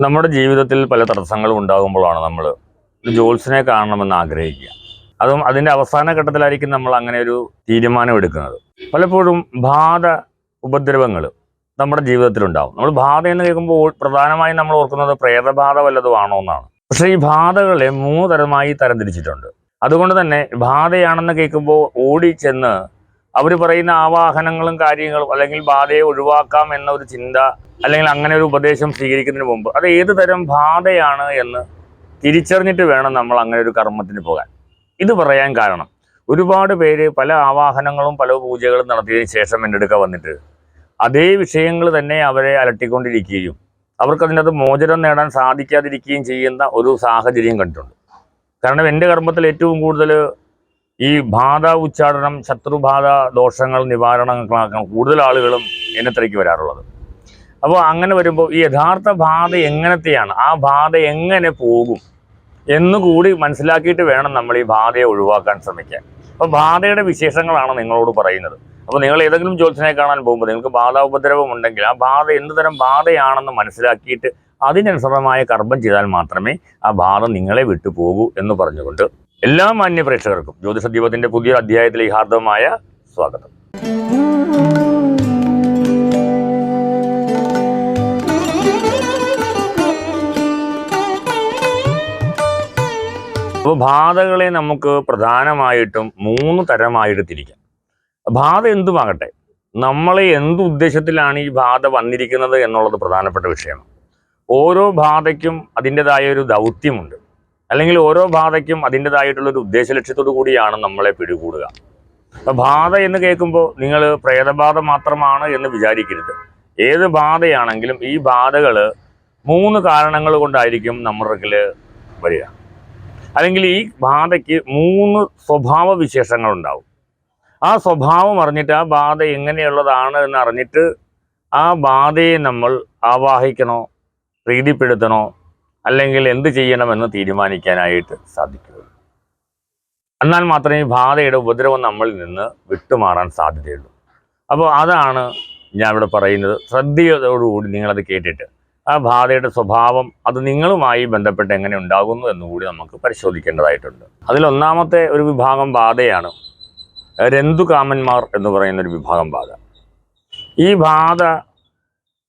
നമ്മുടെ ജീവിതത്തിൽ പല തടസ്സങ്ങളും ഉണ്ടാകുമ്പോഴാണ് നമ്മൾ ഒരു ജോത്സ്യനെ കാണണമെന്ന് ആഗ്രഹിക്കുക. അതും അതിന്റെ അവസാന ഘട്ടത്തിലായിരിക്കും നമ്മൾ അങ്ങനെ ഒരു തീരുമാനം എടുക്കുന്നത്. പലപ്പോഴും ബാധ ഉപദ്രവങ്ങൾ നമ്മുടെ ജീവിതത്തിലുണ്ടാവും. നമ്മൾ ബാധ എന്ന് കേൾക്കുമ്പോൾ പ്രധാനമായും നമ്മൾ ഓർക്കുന്നത് പ്രേതബാധ വല്ലതുമാണോ എന്നാണ്. പക്ഷേ ഈ ബാധകളെ മൂന്ന് തരമായി തരംതിരിച്ചിട്ടുണ്ട്. അതുകൊണ്ട് തന്നെ ബാധയാണെന്ന് കേൾക്കുമ്പോൾ ഓടി ചെന്ന് അവർ പറയുന്ന ആവാഹനങ്ങളും കാര്യങ്ങളും അല്ലെങ്കിൽ ബാധയെ ഒഴിവാക്കാം എന്ന ഒരു ചിന്ത അല്ലെങ്കിൽ അങ്ങനെ ഒരു ഉപദേശം സ്വീകരിക്കുന്നതിന് മുമ്പ് അത് ഏത് തരം ബാധയാണ് എന്ന് തിരിച്ചറിഞ്ഞിട്ട് വേണം നമ്മൾ അങ്ങനെ ഒരു കർമ്മത്തിന് പോകാൻ. ഇത് പറയാൻ കാരണം. ഒരുപാട് പേര് പല ആവാഹനങ്ങളും പല പൂജകളും നടത്തിയതിനു ശേഷം എന്റെ അടുക്ക വന്നിട്ട് അതേ വിഷയങ്ങൾ തന്നെ അവരെ അലട്ടിക്കൊണ്ടിരിക്കുകയും അവർക്ക് അതിനകത്ത് മോചനം നേടാൻ സാധിക്കാതിരിക്കുകയും ചെയ്യുന്ന ഒരു സാഹചര്യം കണ്ടിട്ടുണ്ട്. കാരണം എന്റെ കർമ്മത്തിൽ ഏറ്റവും കൂടുതൽ ഈ ബാധ ഉച്ചാടനം ശത്രുബാധ ദോഷങ്ങൾ നിവാരണങ്ങളാക്കാൻ കൂടുതൽ ആളുകളും എന്നത്രയ്ക്ക് വരാറുള്ളത്. അപ്പോൾ അങ്ങനെ വരുമ്പോൾ ഈ യഥാർത്ഥ ബാധ എങ്ങനത്തെയാണ്? ആ ബാധ എങ്ങനെ പോകും? എന്നുകൂടി മനസ്സിലാക്കിയിട്ട് വേണം നമ്മൾ ഈ ബാധയെ ഒഴിവാക്കാൻ ശ്രമിക്കാൻ. അപ്പോൾ ബാധയുടെ വിശേഷങ്ങളാണ് നിങ്ങളോട് പറയുന്നത്. അപ്പോൾ നിങ്ങൾ ഏതെങ്കിലും ജ്യോത്സനെ കാണാൻ പോകുമ്പോൾ നിങ്ങൾക്ക് ബാധ ഉപദ്രവം ഉണ്ടെങ്കിൽ ആ ബാധ എന്ത് തരം ബാധയാണെന്ന് മനസ്സിലാക്കിയിട്ട് അതിനനുസൃതമായ കർമ്മം ചെയ്താൽ മാത്രമേ ആ ബാധ നിങ്ങളെ വിട്ടുപോകൂ എന്ന് പറഞ്ഞുകൊണ്ട് എല്ലാ മാന്യ പ്രേക്ഷകർക്കും ജ്യോതിഷ ദീപത്തിന്റെ പുതിയ അധ്യായത്തിലേക്ക് ഹാർദവമായ സ്വാഗതം. അപ്പോൾ ബാധകളെ നമുക്ക് പ്രധാനമായിട്ടും മൂന്ന് തരമായിട്ട് തിരിക്കാം ബാധ എന്തുമാകട്ടെ? നമ്മളെ എന്ത് ഉദ്ദേശത്തിലാണ് ഈ ബാധ വന്നിരിക്കുന്നത് എന്നുള്ളത് പ്രധാനപ്പെട്ട വിഷയമാണ്. ഓരോ ബാധയ്ക്കും അതിന്റെതായ ഒരു ദൗത്യമുണ്ട്. അല്ലെങ്കിൽ ഓരോ ബാധയ്ക്കും അതിന്റെതായിട്ടുള്ള ഒരു ഉദ്ദേശ ലക്ഷ്യത്തോടു കൂടിയാണ് നമ്മളെ പിടികൂടുക. അപ്പോൾ ബാധ എന്ന് കേൾക്കുമ്പോൾ നിങ്ങൾ പ്രേതബാധ മാത്രമാണ് എന്ന് വിചാരിക്കരുത്. ഏത് ബാധയാണെങ്കിലും ഈ ബാധകൾ മൂന്ന് കാരണങ്ങൾ കൊണ്ടായിരിക്കും നമ്മുടെ വരിക. അല്ലെങ്കിൽ ഈ ബാധയ്ക്ക് മൂന്ന് സ്വഭാവ വിശേഷങ്ങൾ ഉണ്ടാവും. ആ സ്വഭാവം അറിഞ്ഞിട്ട് ആ ബാധ എങ്ങനെയുള്ളതാണ് എന്ന് അറിഞ്ഞിട്ട് ആ ബാധയെ നമ്മൾ ആവാഹിക്കണോ പ്രീതിപ്പെടുത്തണോ അല്ലെങ്കിൽ എന്ത് ചെയ്യണമെന്ന് തീരുമാനിക്കാനായിട്ട് സാധിക്കുകയുള്ളൂ. എന്നാൽ മാത്രമേ ബാധയുടെ ഉപദ്രവം നമ്മളിൽ നിന്ന് വിട്ടുമാറാൻ സാധ്യതയുള്ളൂ. അപ്പോൾ അതാണ് ഞാൻ ഇവിടെ പറയുന്നത്. ശ്രദ്ധയോടുകൂടി നിങ്ങളത് കേട്ടിട്ട് ആ ബാധയുടെ സ്വഭാവം അത് നിങ്ങളുമായി ബന്ധപ്പെട്ട് എങ്ങനെ ഉണ്ടാകുന്നു എന്നുകൂടി നമുക്ക് പരിശോധിക്കേണ്ടതായിട്ടുണ്ട്. അതിലൊന്നാമത്തെ ഒരു വിഭാഗം ബാധയാണ് രന്തുകാമന്മാർ എന്ന് പറയുന്ന ഒരു വിഭാഗം ബാധ. ഈ ബാധ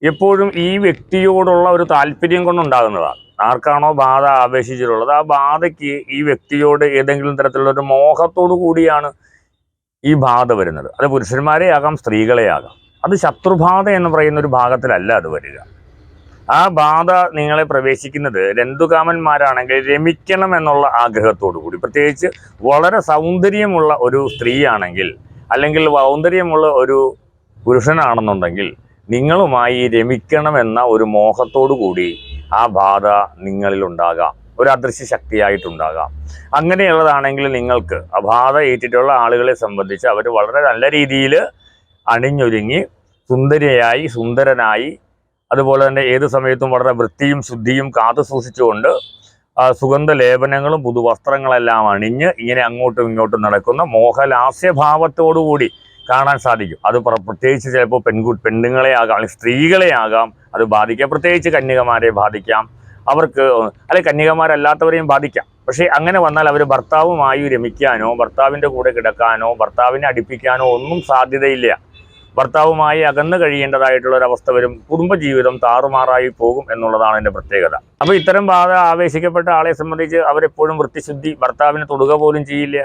എപ്പോഴും ഈ വ്യക്തിയോടുള്ള ഒരു താല്പര്യം കൊണ്ടുണ്ടാകുന്നതാണ്. ആർക്കാണോ ബാധ ആവേശിച്ചിട്ടുള്ളത് ആ ബാധയ്ക്ക് ഈ വ്യക്തിയോട് ഏതെങ്കിലും തരത്തിലുള്ള ഒരു മോഹത്തോടു കൂടിയാണ് ഈ ബാധ വരുന്നത്. അത് പുരുഷന്മാരെ ആകാം സ്ത്രീകളെ ആകാം അത് ശത്രുബാധ എന്ന് പറയുന്ന ഒരു ഭാഗത്തിലല്ല അത് വരിക. ആ ബാധ നിങ്ങളെ പ്രവേശിക്കുന്നത് രന്തുകാമന്മാരാണെങ്കിൽ രമിക്കണം എന്നുള്ള ആഗ്രഹത്തോടു കൂടി. പ്രത്യേകിച്ച് വളരെ സൗന്ദര്യമുള്ള ഒരു സ്ത്രീയാണെങ്കിൽ അല്ലെങ്കിൽ സൗന്ദര്യമുള്ള ഒരു പുരുഷനാണെന്നുണ്ടെങ്കിൽ നിങ്ങളുമായി രമിക്കണമെന്ന ഒരു മോഹത്തോടു കൂടി ആ ബാധ നിങ്ങളിൽ ഉണ്ടാകാം ഒരു അദൃശ്യ ശക്തിയായിട്ടുണ്ടാകാം. അങ്ങനെയുള്ളതാണെങ്കിൽ നിങ്ങൾക്ക് ആ ബാധ ഏറ്റിട്ടുള്ള ആളുകളെ സംബന്ധിച്ച് അവർ വളരെ നല്ല രീതിയിൽ അണിഞ്ഞൊരുങ്ങി സുന്ദരിയായി സുന്ദരനായി അതുപോലെ തന്നെ ഏത് സമയത്തും വളരെ വൃത്തിയും ശുദ്ധിയും കാത്തു സൂക്ഷിച്ചുകൊണ്ട് സുഗന്ധ ലേപനങ്ങളും പുതുവസ്ത്രങ്ങളെല്ലാം അണിഞ്ഞ് ഇങ്ങനെ അങ്ങോട്ടും ഇങ്ങോട്ടും നടക്കുന്ന മോഹലാസ്യഭാവത്തോടുകൂടി കാണാൻ സാധിക്കും. അത് പ്ര- പ്രത്യേകിച്ച് ചിലപ്പോൾ പെൺകു പെണ്ണുങ്ങളെ ആകാം അല്ലെങ്കിൽ സ്ത്രീകളെ ആകാം അത് ബാധിക്കാം. പ്രത്യേകിച്ച് കന്യകമാരെ ബാധിക്കാം. അവർക്ക് അല്ലെ കന്യകമാരല്ലാത്തവരെയും ബാധിക്കാം. പക്ഷേ അങ്ങനെ വന്നാൽ അവർ ഭർത്താവുമായി രമിക്കാനോ ഭർത്താവിന്റെ കൂടെ കിടക്കാനോ ഭർത്താവിനെ അടുപ്പിക്കാനോ ഒന്നും സാധ്യതയില്ല. ഭർത്താവുമായി അകന്നു കഴിയേണ്ടതായിട്ടുള്ള ഒരു അവസ്ഥ വരും. കുടുംബജീവിതം താറുമാറായി പോകും എന്നുള്ളതാണ് എന്റെ പ്രത്യേകത. അപ്പോൾ ഇത്തരം ബാധ ആവേശിക്കപ്പെട്ട ആളെ സംബന്ധിച്ച് അവരെപ്പോഴും വൃത്തിശുദ്ധി ഭർത്താവിനെ തൊടുക പോലും ചെയ്യില്ല.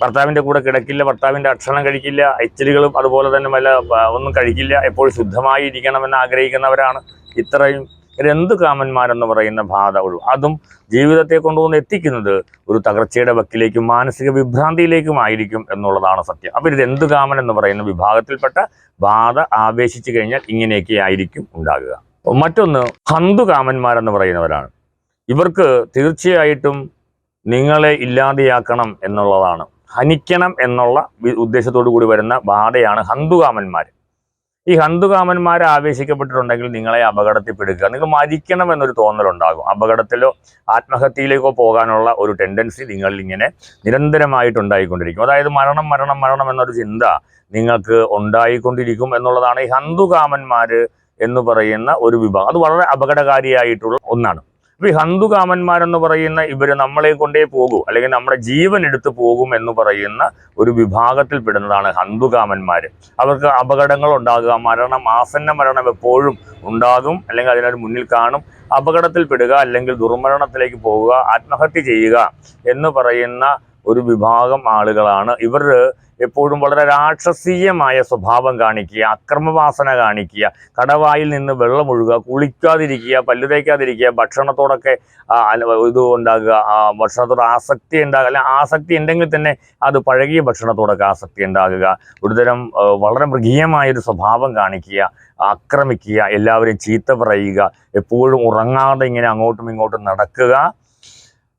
ഭർത്താവിന്റെ കൂടെ കിടക്കില്ല ഭർത്താവിന്റെ ഭക്ഷണം കഴിക്കില്ല എച്ചിലുകളും അതുപോലെ തന്നെ വല്ല ഒന്നും കഴിക്കില്ല എപ്പോഴും ശുദ്ധമായി ഇരിക്കണമെന്ന് ആഗ്രഹിക്കുന്നവരാണ് ഇത്രയും. രന്തു കാമന്മാരെന്ന് പറയുന്ന ബാധ ഒഴിവ് അതും ജീവിതത്തെ കൊണ്ടുവന്ന് എത്തിക്കുന്നത് ഒരു തകർച്ചയുടെ വക്കിലേക്കും മാനസിക വിഭ്രാന്തിയിലേക്കുമായിരിക്കും എന്നുള്ളതാണ് സത്യം. അപ്പോൾ ഇത് രന്തുകാമൻ എന്ന് പറയുന്ന വിഭാഗത്തിൽപ്പെട്ട ബാധ ആവേശിച്ചു കഴിഞ്ഞാൽ ഇങ്ങനെയൊക്കെ ആയിരിക്കും ഉണ്ടാകുക. മറ്റൊന്ന് ഹന്തു കാമന്മാരെന്ന് പറയുന്നവരാണ്. ഇവർക്ക് തീർച്ചയായിട്ടും നിങ്ങളെ ഇല്ലാതെയാക്കണം എന്നുള്ളതാണ്. ഹനിക്കണം എന്നുള്ള ഉദ്ദേശത്തോടു കൂടി വരുന്ന ബാധയാണ് ഹന്തുകാമന്മാർ. ഈ ഹന്തുകാമന്മാർ ആവേശിക്കപ്പെട്ടിട്ടുണ്ടെങ്കിൽ നിങ്ങളെ അപകടത്തിൽപ്പെടുക. നിങ്ങൾ മരിക്കണം എന്നൊരു തോന്നലുണ്ടാകും. അപകടത്തിലോ ആത്മഹത്യയിലേക്കോ പോകാനുള്ള ഒരു ടെൻഡൻസി നിങ്ങളിൽ ഇങ്ങനെ നിരന്തരമായിട്ടുണ്ടായിക്കൊണ്ടിരിക്കും. അതായത് മരണം മരണം മരണം എന്നൊരു ചിന്ത നിങ്ങൾക്ക് ഉണ്ടായിക്കൊണ്ടിരിക്കും എന്നുള്ളതാണ് ഈ ഹന്തുകാമന്മാർ എന്ന് പറയുന്ന ഒരു വിഭാഗം. അത് വളരെ അപകടകാരിയായിട്ടുള്ള ഒന്നാണ്. ഈ ഹന്തുകാമന്മാരെന്ന് പറയുന്ന ഇവർ നമ്മളെ കൊണ്ടേ പോകൂ അല്ലെങ്കിൽ നമ്മുടെ ജീവൻ എടുത്തു പോകും എന്ന് പറയുന്ന ഒരു വിഭാഗത്തിൽ പെടുന്നതാണ് ഹന്തുകാമന്മാര്. അവർക്ക് അപകടങ്ങൾ ഉണ്ടാകുക മരണം ആസന്ന മരണം എപ്പോഴും ഉണ്ടാകും അല്ലെങ്കിൽ അതിനൊരു മുന്നിൽ കാണും. അപകടത്തിൽപ്പെടുക അല്ലെങ്കിൽ ദുർമരണത്തിലേക്ക് പോവുക ആത്മഹത്യ ചെയ്യുക എന്ന് പറയുന്ന ഒരു വിഭാഗം ആളുകളാണ്. ഇവർ എപ്പോഴും വളരെ രാക്ഷസീയമായ സ്വഭാവം കാണിക്കുക അക്രമവാസന കാണിക്കുക കടവായിൽ നിന്ന് വെള്ളം ഒഴുകുക കുളിക്കാതിരിക്കുക പല്ലു തേക്കാതിരിക്കുക ഭക്ഷണത്തോടൊക്കെ ഇത് ഉണ്ടാകുക ഭക്ഷണത്തോട് ആസക്തി ഉണ്ടാകുക അല്ല ആസക്തി ഉണ്ടെങ്കിൽ തന്നെ അത് പഴകിയ ഭക്ഷണത്തോടൊക്കെ ആസക്തി ഉണ്ടാകുക. ഒരുതരം വളരെ മൃഗീയമായൊരു സ്വഭാവം കാണിക്കുക ആക്രമിക്കുക എല്ലാവരെയും ചീത്ത പറയുക എപ്പോഴും ഉറങ്ങാതെ ഇങ്ങനെ അങ്ങോട്ടും ഇങ്ങോട്ടും നടക്കുക.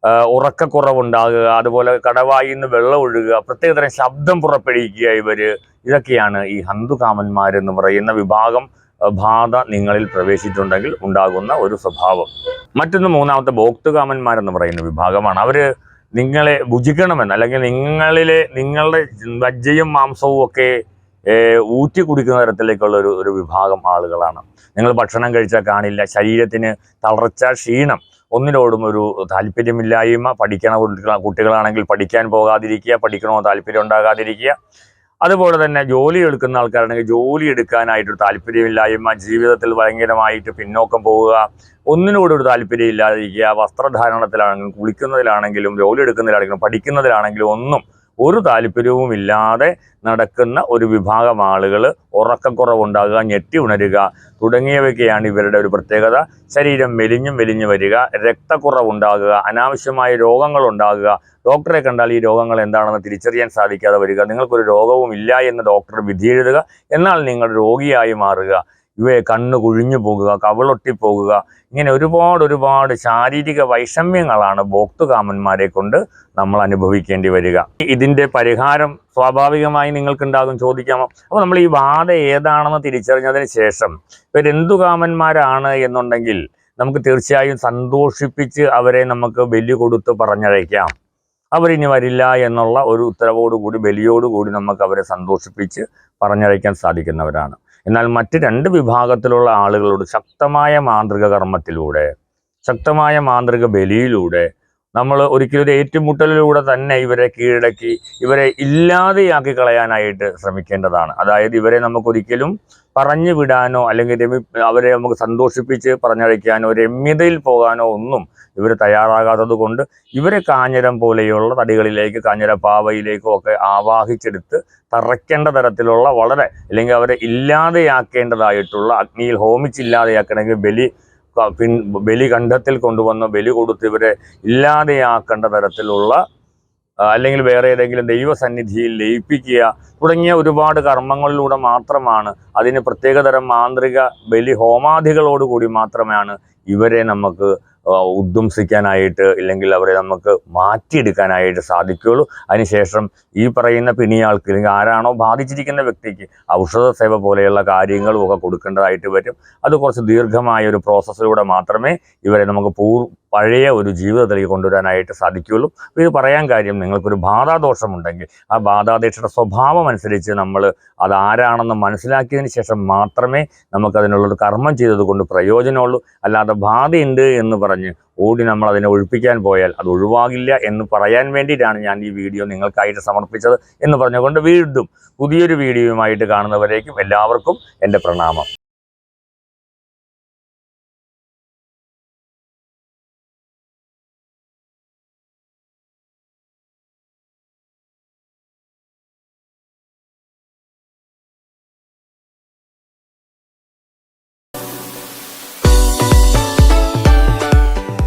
ഉറക്കക്കുറവുണ്ടാകുക അതുപോലെ കടവായിൽ നിന്ന് വെള്ളം ഒഴുകുക പ്രത്യേകതരം ശബ്ദം പുറപ്പെടുവിക്കുക ഇവർ ഇതൊക്കെയാണ് ഈ ഹന്തുകാമന്മാരെന്ന് പറയുന്ന വിഭാഗം ബാധ നിങ്ങളിൽ പ്രവേശിച്ചിട്ടുണ്ടെങ്കിൽ ഉണ്ടാകുന്ന ഒരു സ്വഭാവം. മറ്റൊന്ന് മൂന്നാമത്തെ ഭോക്തുകാമന്മാരെന്ന് പറയുന്ന വിഭാഗമാണ്. അവർ നിങ്ങളെ ഭുജിക്കണമെന്ന് അല്ലെങ്കിൽ നിങ്ങളിലെ നിങ്ങളുടെ വജ്ജയും മാംസവും ഒക്കെ ഊറ്റി കുടിക്കുന്ന തരത്തിലേക്കുള്ള ഒരു ഒരു വിഭാഗം ആളുകളാണ്. നിങ്ങൾ ഭക്ഷണം കഴിച്ചാൽ കാണില്ല ശരീരത്തിന് തളർച്ച ക്ഷീണം. ഒന്നിനോടും ഒരു താല്പര്യമില്ലായ്മ പഠിക്കണ കുട്ടികളാണെങ്കിൽ പഠിക്കാൻ പോകാതിരിക്കുക പഠിക്കണമോ താല്പര്യം ഉണ്ടാകാതിരിക്കുക. അതുപോലെ തന്നെ ജോലി എടുക്കുന്ന ആൾക്കാരാണെങ്കിൽ ജോലി എടുക്കാനായിട്ട് താല്പര്യമില്ലായ്മ ജീവിതത്തിൽ ഭയങ്കരമായിട്ട് പിന്നോക്കം പോവുക ഒന്നിനോടും ഒരു താല്പര്യം ഇല്ലാതിരിക്കുക വസ്ത്രധാരണത്തിലാണെങ്കിലും കുളിക്കുന്നതിലാണെങ്കിലും ജോലി എടുക്കുന്നതിലാണെങ്കിലും പഠിക്കുന്നതിലാണെങ്കിലും ഒന്നും ഒരു താല്പര്യവും ഇല്ലാതെ നടക്കുന്ന ഒരു വിഭാഗം ആളുകൾ ഉറക്കക്കുറവുണ്ടാകുക ഞെട്ടി ഉണരുക തുടങ്ങിയവയൊക്കെയാണ് ഇവരുടെ ഒരു പ്രത്യേകത. ശരീരം മെലിഞ്ഞും മെലിഞ്ഞു വരിക രക്തക്കുറവുണ്ടാകുക അനാവശ്യമായ രോഗങ്ങൾ ഉണ്ടാകുക ഡോക്ടറെ കണ്ടാൽ ഈ രോഗങ്ങൾ എന്താണെന്ന് തിരിച്ചറിയാൻ സാധിക്കാതെ വരിക. നിങ്ങൾക്കൊരു രോഗവും ഇല്ല എന്ന് ഡോക്ടർ വിധിയെഴുതുക എന്നാൽ നിങ്ങൾ രോഗിയായി മാറുക. ഇവയെ കണ്ണു കുഴിഞ്ഞു പോകുക കവളൊട്ടി പോകുക ഇങ്ങനെ ഒരുപാട് ഒരുപാട് ശാരീരിക വൈഷമ്യങ്ങളാണ് ഭോക്തുകാമന്മാരെ കൊണ്ട് നമ്മൾ അനുഭവിക്കേണ്ടി വരിക. ഇതിന്റെ പരിഹാരം സ്വാഭാവികമായി നിങ്ങൾക്കുണ്ടാകും ചോദിക്കാമോ അപ്പോൾ നമ്മൾ ഈ ബാധ ഏതാണെന്ന് തിരിച്ചറിഞ്ഞതിന് ശേഷം ഇവരെന്തുകാമന്മാരാണ് എന്നുണ്ടെങ്കിൽ നമുക്ക് തീർച്ചയായും സന്തോഷിപ്പിച്ച് അവരെ നമുക്ക് ബലി കൊടുത്ത് പറഞ്ഞയക്കാം. അവരിനി വരില്ല എന്നുള്ള ഒരു ഉത്തരവോടുകൂടി ബലിയോടുകൂടി നമുക്ക് അവരെ സന്തോഷിപ്പിച്ച് പറഞ്ഞയക്കാൻ സാധിക്കുന്നവരാണ്. എന്നാൽ മറ്റ് രണ്ട് വിഭാഗത്തിലുള്ള ആളുകളോട് ശക്തമായ മാന്ത്രിക കർമ്മത്തിലൂടെ ശക്തമായ മാന്ത്രിക ബലിയിലൂടെ നമ്മൾ ഒരിക്കലും ഒരു ഏറ്റുമുട്ടലിലൂടെ തന്നെ ഇവരെ കീഴടക്കി ഇവരെ ഇല്ലാതെയാക്കി കളയാനായിട്ട് ശ്രമിക്കേണ്ടതാണ്. അതായത് ഇവരെ നമുക്കൊരിക്കലും പറഞ്ഞു വിടാനോ അല്ലെങ്കിൽ രമി അവരെ നമുക്ക് സന്തോഷിപ്പിച്ച് പറഞ്ഞയക്കാനോ രമ്യതയിൽ പോകാനോ ഒന്നും ഇവർ തയ്യാറാകാത്തത് കൊണ്ട് ഇവരെ കാഞ്ഞരം പോലെയുള്ള തടികളിലേക്ക് കാഞ്ഞരപ്പാവയിലേക്കോ ഒക്കെ ആവാഹിച്ചെടുത്ത് തറയ്ക്കേണ്ട തരത്തിലുള്ള വളരെ അല്ലെങ്കിൽ അവരെ ഇല്ലാതെയാക്കേണ്ടതായിട്ടുള്ള അഗ്നിയിൽ ഹോമിച്ചില്ലാതെയാക്കണമെങ്കിൽ ബലി പിൻ ബലി കണ്ഠത്തിൽ കൊണ്ടുവന്ന് ബലി കൊടുത്ത് ഇവരെ ഇല്ലാതെയാക്കേണ്ട തരത്തിലുള്ള അല്ലെങ്കിൽ വേറെ ഏതെങ്കിലും ദൈവസന്നിധിയിൽ ലയിപ്പിക്കുക തുടങ്ങിയ ഒരുപാട് കർമ്മങ്ങളിലൂടെ മാത്രമാണ് അതിന് പ്രത്യേകതരം മാന്ത്രിക ബലി ഹോമാദികളോടുകൂടി മാത്രമാണ് ഇവരെ നമുക്ക് ആ, ഉദ്വംസിക്കാനായിട്ട് ഇല്ലെങ്കിൽ അവരെ നമുക്ക് മാറ്റിയെടുക്കാനായിട്ട് സാധിക്കുകയുള്ളൂ. അതിനുശേഷം ഈ പറയുന്ന പിണിയാൾക്ക് അല്ലെങ്കിൽ ആരാണോ ബാധിച്ചിരിക്കുന്ന വ്യക്തിക്ക് ഔഷധ സേവ പോലെയുള്ള കാര്യങ്ങളും ഒക്കെ കൊടുക്കേണ്ടതായിട്ട് വരും. അത് കുറച്ച് ദീർഘമായ ഒരു പ്രോസസ്സിലൂടെ മാത്രമേ ഇവരെ നമുക്ക് പൂർ പഴയ ഒരു ജീവിതത്തിലേക്ക് കൊണ്ടുവരാനായിട്ട് സാധിക്കുകയുള്ളൂ. ഇത് പറയാൻ കാര്യം നിങ്ങൾക്കൊരു ബാധാദോഷമുണ്ടെങ്കിൽ ആ ബാധാദീക്ഷയുടെ സ്വഭാവം അനുസരിച്ച് നമ്മൾ അത് ആരാണെന്ന് മനസ്സിലാക്കിയതിന് ശേഷം മാത്രമേ നമുക്കതിനുള്ളൊരു കർമ്മം ചെയ്തത് കൊണ്ട് പ്രയോജനമുള്ളൂ. അല്ലാതെ ബാധയുണ്ട് എന്ന് പറഞ്ഞ് ഓടി നമ്മൾ അതിനെ ഒഴിപ്പിക്കാൻ പോയാൽ അത് ഒഴിവാകില്ല എന്ന് പറയാൻ വേണ്ടിയിട്ടാണ് ഞാൻ ഈ വീഡിയോ നിങ്ങൾക്കായിട്ട് സമർപ്പിച്ചത് എന്ന് പറഞ്ഞുകൊണ്ട് വീണ്ടും പുതിയൊരു വീഡിയോയുമായിട്ട് കാണുന്നവരേക്കും എല്ലാവർക്കും എന്റെ പ്രണാമം.